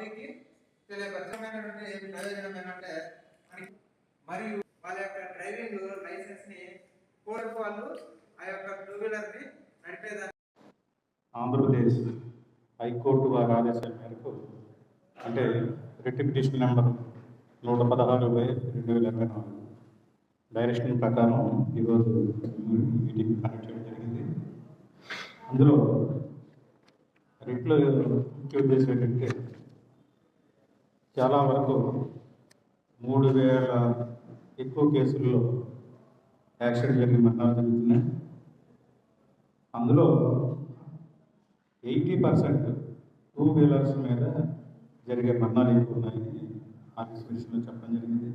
పబ్లిక్కి తెలియపరచమైనటువంటి ప్రయోజనం ఏంటంటే మనకి మరియు వాళ్ళ యొక్క డ్రైవింగ్ లైసెన్స్ని కోర్టు వాళ్ళు ఆ యొక్క టూ వీలర్ని నడిపేదాన్ని. ఆంధ్రప్రదేశ్ హైకోర్టు వారి ఆదేశాల మేరకు అంటే రిట్ పిటిషన్ నెంబర్ నూట పదహారు బై రెండు వేల ఇరవై నాలుగు. డైరెక్షన్ ప్రకారం ఈరోజు మీటింగ్ కండక్ట్ చేయడం జరిగింది. అందులో రిట్లో ముఖ్య ఉద్దేశం ఏంటంటే చాలా వరకు మూడు వేల ఎక్కువ కేసుల్లో యాక్సిడెంట్ జరిగిన మరణాలు జరుగుతున్నాయి. అందులో ఎయిటీ పర్సెంట్ టూ వీలర్స్ మీద జరిగే మరణాలు ఎక్కువ ఉన్నాయని ఆఫీస్ విషయంలో చెప్పడం జరిగింది.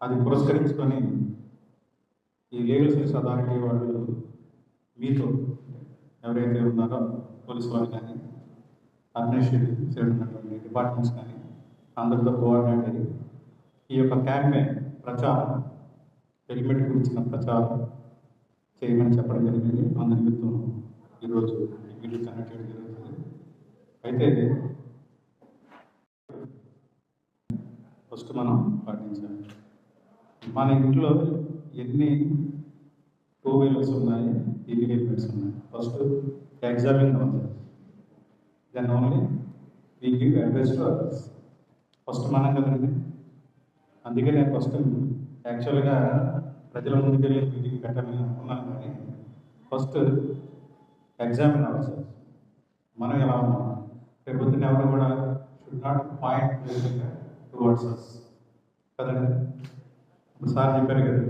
అది పురస్కరించుకొని ఈ లీగల్ సర్వీస్ అథారిటీ వాళ్ళు మీతో ఎవరైతే ఉన్నారో పోలీసు వాళ్ళు కానీ అడ్మినిస్ట్రేటివ్ సైడ్ ఉన్నటువంటి డిపార్ట్మెంట్స్ కానీ అందరితో కోఆర్డినేట్ అయ్యి ఈ యొక్క క్యాంపెయిన్ ప్రచారం హెల్మెట్ గురించిన ప్రచారం చేయమని చెప్పడం జరిగింది. అందరి నిమిత్తం ఈరోజు ఈ మీటింగ్ కండక్ట్ చేయడం జరుగుతుంది. అయితే ఫస్ట్ మనం పాటించాలి. మన ఇంట్లో ఎన్ని టూ వీలర్స్ ఉన్నాయి ఎన్ని హెల్మెట్స్ ఉన్నాయి? ఫస్ట్ ఎగ్జామిన్ అవుతుంది. Then only we give advice to others first మనం కదండి. అందుకే నేను ఫస్ట్ యాక్చువల్గా ప్రజల ముందుకెళ్ళి మీటింగ్ పెట్టాలని అనుకున్నాను కానీ ఫస్ట్ ఎగ్జామిన్ అవ్వాలి సార్ మనం ఎలా ఉన్నాం? రేపు పొద్దున్న ఎవరు కూడా should not point towards us కదండి. ఒకసారి సార్ చెప్పారు కదా.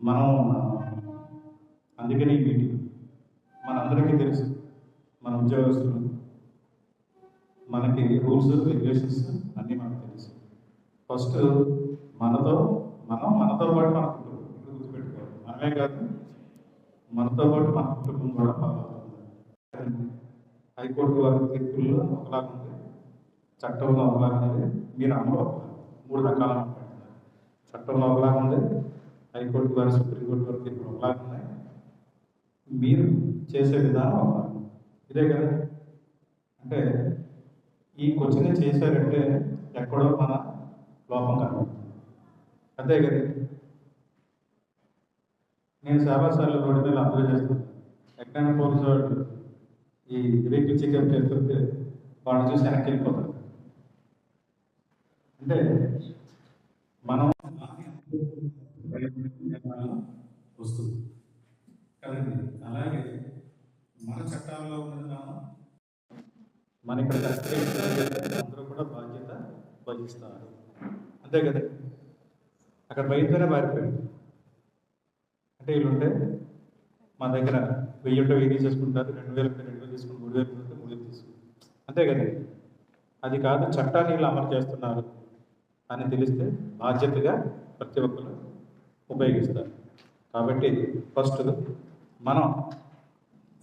మనం అందుకని మీటింగ్ మనందరికీ తెలుసు. మన ఉద్యోగస్తులు మనకి రూల్స్ రెగ్యులేషన్స్ అన్నీ మనకు తెలుసు. ఫస్ట్ మనతో మనం మనతో పాటు మన కుటుంబం. ఇది గుర్తుపెట్టుకోవాలి. మనమే కాదు మనతో పాటు మన కుటుంబం కూడా ఫాలో హైకోర్టు వారి తీర్పుల్లో ఒకలాగా ఉంది. చట్టంలో ఒకలాగా ఉంది. మీరు అమలు మూడు రకాల చట్టంలో ఒకలాగా ఉంది. హైకోర్టు వారి సుప్రీంకోర్టు వారి తీర్పులు ఒకలాగా ఉన్నాయి. మీరు చేసే విధానం అవ్వాలి ఇదే కదా. అంటే ఈ క్వశ్చన్ చేశారంటే ఎక్కడో మన లోపం కనబడుతుంది. అంతే కదా. నేను చాలాసార్లు రోడ్డు మీద అబ్జర్వ్ చేస్తాను. ఎక్కడైనా పోలీసు వాళ్ళు ఈ వెహికల్ చెకప్ చేస్తుంటే వాళ్ళని చూసి వెనక్కి వెళ్ళిపోతారు. అంటే మనం వస్తుంది. కదండి. అలాగే మన చట్టాల్లో ఉన్న మన ఇక్కడ అందరూ కూడా బాధ్యత వహిస్తారు. అంతే కదా? అక్కడ బయటనే పారిపోయాడు అంటే వీళ్ళుంటే మన దగ్గర వెయ్యి ఉంటే వెయ్యి తీసేసుకుంటారు రెండు వేలు ఉంటే రెండు వేలు తీసుకుని మూడు వేలు ఉంటే మూడు వేలు తీసుకుంటారు అంతే కదా? అది కాదు చట్టాన్ని వీళ్ళు అమలు చేస్తున్నారు అని తెలిస్తే బాధ్యతగా ప్రతి ఒక్కరు ఉపయోగిస్తారు. కాబట్టి ఫస్ట్ మనం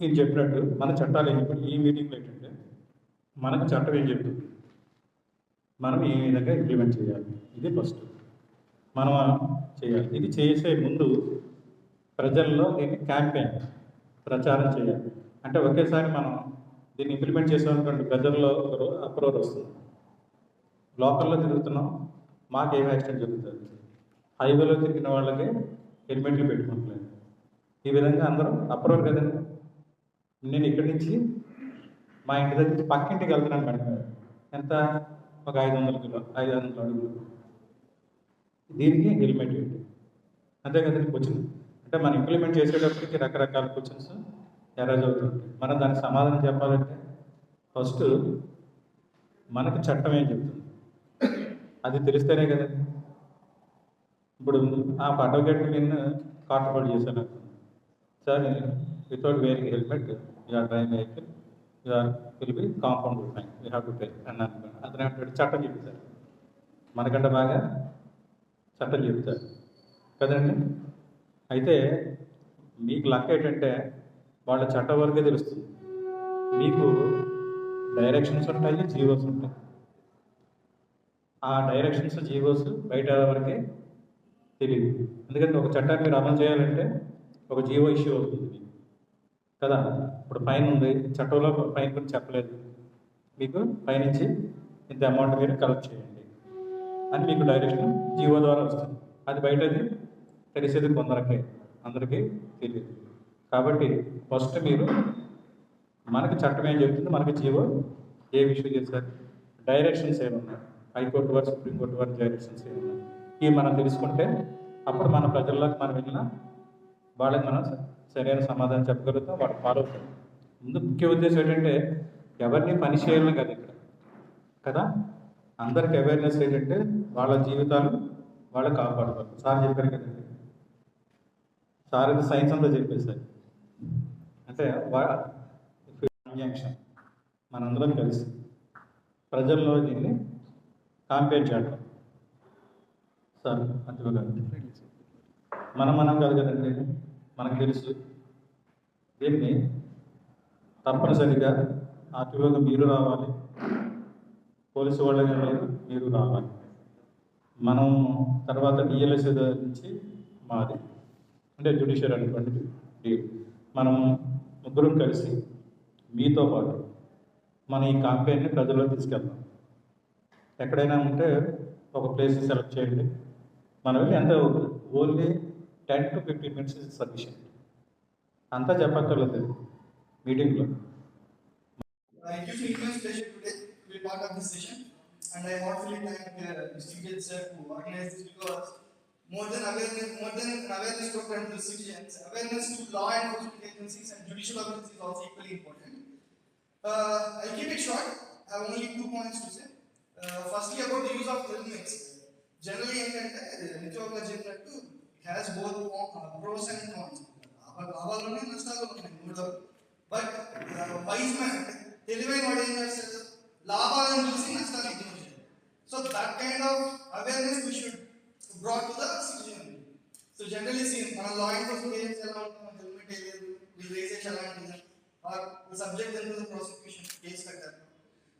నేను చెప్పినట్టు మన చట్టాలు ఏం ఈ మీటింగ్లో ఏంటంటే మనకు చట్టం ఏం చెప్తుంది? మనం ఏ విధంగా ఇంప్లిమెంట్ చేయాలి? ఇది ఫస్ట్ మనం చేయాలి? ఇది చేసే ముందు ప్రజల్లో దీన్ని క్యాంపెయిన్ ప్రచారం చేయాలి. అంటే ఒకేసారి మనం దీన్ని ఇంప్లిమెంట్ చేసామనుకోండి ప్రజల్లో అప్రోర్ వస్తుంది. లోకల్లో తిరుగుతున్నాం మాకు ఏం యాక్సిడెంట్ జరుగుతుంది? హైవేలో తిరిగిన వాళ్ళకి హెల్మెట్లు పెట్టుకుంటలేదు. ఈ విధంగా అందరూ అప్రోర్ కదండి. నేను ఇక్కడి నుంచి మా ఇంటి దగ్గర నుంచి పక్కింటికి వెళ్తున్నాను మేడం ఎంత? ఒక ఐదు వందల కిలో ఐదు వందల అడుగులు. దీనికి హెల్మెట్ ఏంటి అంతే కదండి క్వశ్చన్. అంటే మనం ఇంప్లిమెంట్ చేసేటప్పటికి రకరకాల క్వశ్చన్స్ ఎరేజ్ అవుతుంటాయి మనం దానికి సమాధానం చెప్పాలంటే ఫస్ట్ మనకు చట్టం ఏం చెప్తుంది? అది తెలిస్తేనే కదండి. ఇప్పుడు ఆ అడ్వకేట్ నేను కాంట్రబడి చేశాను. Sir without wearing helmet you are driving vehicle you are will be compound fine you have to pay అని అనుకున్నాను అతను ఏమంటాడు చట్టం చెప్తారు మనకంటే బాగా చట్టం చెప్తారు కదండి? అయితే మీకు లక్ ఏంటంటే వాళ్ళ చట్టం వరకే తెలుస్తుంది. మీకు డైరెక్షన్స్ ఉంటాయి జీవోస్ ఉంటాయి. ఆ డైరెక్షన్స్ జీవోస్ బయట వరకే తెలియదు. ఎందుకంటే ఒక చట్టాన్ని మీరు అమలు చేయాలంటే ఒక జీవో ఇష్యూ అవుతుంది మీకు. కదా? ఇప్పుడు పైన ఉంది. చట్టంలో పైన గురించి చెప్పలేదు. మీకు పైనుంచి ఇంత అమౌంట్ మీరు కలెక్ట్ చేయండి. అని మీకు డైరెక్షన్ జీవో ద్వారా వస్తుంది. అది బయటది తెలిసేది కొందరికి అందరికీ తెలియదు. కాబట్టి ఫస్ట్ మీరు మనకి చట్టం ఏం చెప్తుంది? మనకి జీవో ఏ ఇష్యూ చేశారు? డైరెక్షన్స్ ఏమున్నాయి? హైకోర్టు వారు సుప్రీంకోర్టు వారి డైరెక్షన్స్ ఏమున్నాయి? ఇవి మనం తెలుసుకుంటే అప్పుడు మన ప్రజల్లోకి మనం వెళ్ళినా వాళ్ళకి మనం సరైన సమాధానం చెప్పగలుగుతాం వాళ్ళు ఫాలో అవుతారు. ముందు ముఖ్య ఉద్దేశం ఏంటంటే ఎవరిని పని చేయాలని కదా ఇక్కడ. కదా? అందరికి అవేర్నెస్ ఏంటంటే వాళ్ళ జీవితాలు వాళ్ళు కాపాడుకోవాలి. సార్ చెప్పారు కదండి. సార్ ఇది సైన్స్ అంతా చెప్పేశారు. అంటే ఆకాంక్ష మనందరం కలిసి ప్రజల్లో దీన్ని కాంపేర్ చేయడం సార్ గారు. మనం మనం కాదు కదండి. మనకు తెలుసు. దీన్ని తప్పనిసరిగా అతివగా మీరు రావాలి. పోలీసు వాళ్ళని మీరు మీరు రావాలి. మనం తర్వాత డిఎల్ఎస్ నుంచి మాది. అంటే జ్యుడిషియర్ అనేటువంటి డీల్ మనం ముగ్గురం కలిసి మీతో పాటు మన ఈ క్యాంపెయిన్ని ప్రజల్లో తీసుకెళ్తాం. ఎక్కడైనా ఉంటే ఒక ప్లేస్ సెలెక్ట్ చేయండి. మనం వెళ్ళి ఎంత only Ten to fifteen minutes is sufficient అంతా చెప్పక్కర్లేదు మీటింగ్లో Thank you for your invitation today to be part of this session. And I heartily thank uh, Mr. Vijay sir to organize this because more than awareness, more than an awareness program to citizens, awareness to law enforcement agencies and judicial authorities is also equally important. Uh, I'll keep it short. I have only two points to say. Uh, firstly, about the use of helmets. Generally, ఏంటంటే నిత్యోగా చెప్పినట్టు It has both uh, pros and cons. లాభాలు ఉన్నాయి నష్టాలు ఉన్నాయి మూడో but wise man తెలివైన వాడు ఏం చేస్తాడు లాభాలను చూసి నష్టాలు ఇగ్నోర్ చేయాలి so that kind of awareness we should brought to the citizen so generally see మన లా ఎన్ఫోర్స్మెంట్ ఏజెన్సీ ఎలా ఉంటుంది హెల్మెట్ వేయలేదు వీళ్ళు వేసేసి ఎలా ఉంటుంది ఆర్ సబ్జెక్ట్ ఎంత ప్రాసిక్యూషన్ కేసు కట్టారు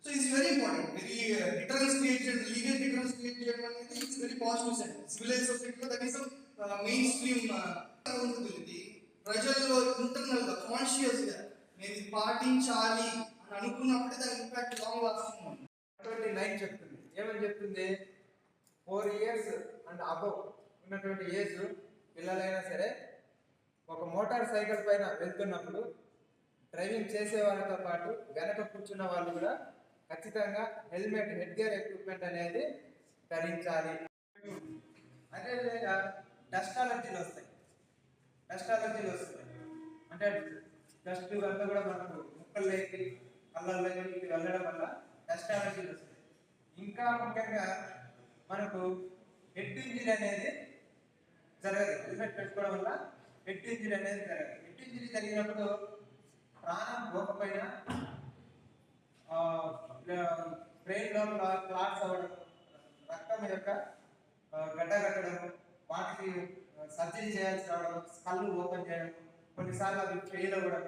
so it's very important very deterrence create చేయడం లీగల్ డిటరెన్స్ క్రియేట్ చేయడం అనేది it's very positive side civilize సొసైటీలో కనీసం మెయిన్ స్ట్రీమ్ ఉంటుంది ప్రజల్లో ఇంటర్నల్గా కాన్షియస్గా కాన్షియస్ నేను ఇది పాటించాలి అని అనుకున్నప్పుడే దాని ఇంపాక్ట్ లాంగ్ లాస్టింగ్ అటువంటి ట్వంటీ నైన్ చెప్తుంది. ఏమని చెప్తుంది? ఫోర్ ఇయర్స్ అండ్ అబవ్ ఉన్నటువంటి ఏజ్ పిల్లలైనా సరే ఒక మోటార్ సైకిల్ పైన వెళ్తున్నప్పుడు డ్రైవింగ్ చేసే వాళ్ళతో పాటు వెనక కూర్చున్న వాళ్ళు కూడా ఖచ్చితంగా హెల్మెట్ హెడ్ గేర్ ఎక్విప్మెంట్ అనేది ధరించాలి. అదేవిధంగా డస్ట్ అలర్జీలు వస్తాయి డస్ట్ అలర్జీలు వస్తాయి అంటే డస్ట్ అంతా కూడా మనకు ముక్కల్లోకి కళ్ళల్లోకి వెళ్ళడం వల్ల డస్ట్ అలర్జీలు వస్తాయి ఇంకా ముఖ్యంగా మనకు హెడ్ ఇంజిన్ అనేది జరగదు. హెల్మెట్ పెట్టుకోవడం వల్ల హెడ్ ఇంజిన్ అనేది జరగదు. హెడ్ ఇంజిన్ జరిగినప్పుడు ప్రాణం పోకపోయినా బ్రెయిన్లో క్లాట్స్ అవ్వడం రక్తం యొక్క గడ్డ కట్టడం వాటికి సర్జరీ చేయాల్సి రావడం కళ్ళు ఓపెన్ చేయడం కొన్నిసార్లు అవి ఫెయిల్ అవ్వడం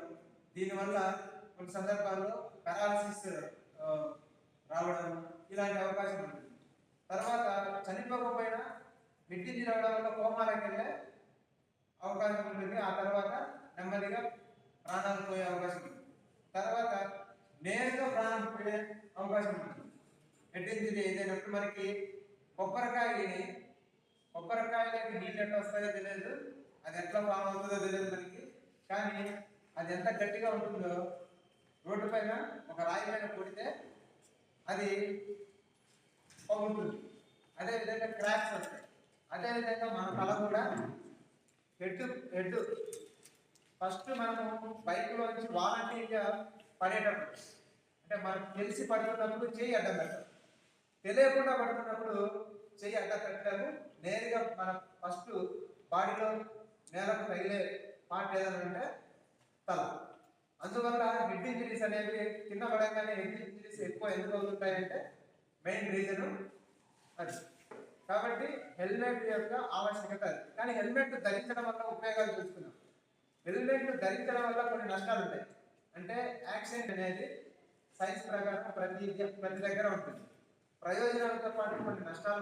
దీనివల్ల కొన్ని సందర్భాల్లో పారాలసిస్ రావడం ఇలాంటి అవకాశం ఉంటుంది. తర్వాత చనిపోకపోయినా మిట్టించి రావడం వల్ల కోమాలకు వెళ్ళే అవకాశం ఉంటుంది. ఆ తర్వాత నెమ్మదిగా ప్రాణాలు పోయే అవకాశం ఉంది తర్వాత నేరుగా ప్రాణం పోయే అవకాశం ఉంటుంది. ఎట్టింది ఏదైనప్పుడు మనకి కొబ్బరికాయని కొబ్బరికాయలకి నీళ్ళు ఎట్లా వస్తాయో తెలియదు అది ఎట్లా ఫామ్ అవుతుందో తెలియదు మనకి. కానీ అది ఎంత గట్టిగా ఉంటుందో రోడ్డు పైన ఒక రాయి పైన కొడితే అది పగులుతుంది. అదే విధంగా క్రాక్స్ వస్తాయి. అదేవిధంగా మన తల కూడా హెడ్ హెడ్ ఫస్ట్ మనము బైక్లో నుంచి వాలంటీర్గా పడేటప్పుడు అంటే మనకు తెలిసి పడుతున్నప్పుడు చేయి అడ్డం పెట్టాలి తెలియకుండా పడుతున్నప్పుడు చెయ్యి అడ్డ పెట్టాము నేరుగా మన ఫస్ట్ బాడీలో నేలకు తగిలే పార్ట్ ఏదైనా ఉంటే తల. అందువల్ల హెడ్ ఇంజరీస్ అనేవి కింద పడగానే హెడ్ ఇంజరీస్ ఎక్కువ ఎందుకు అవుతుంటాయంటే మెయిన్ రీజన్ అది. కాబట్టి హెల్మెట్ యొక్క ఆవశ్యకత అది. కానీ హెల్మెట్ ధరించడం వల్ల ఉపయోగాలు చూసుకున్నాం హెల్మెట్ ధరించడం వల్ల కొన్ని నష్టాలు ఉంటాయి. అంటే యాక్సిడెంట్ అనేది సైన్స్ ప్రకారం ప్రతి ప్రతి దగ్గర ఉంటుంది. ప్రయోజనాలతో పాటు కొన్ని నష్టాలు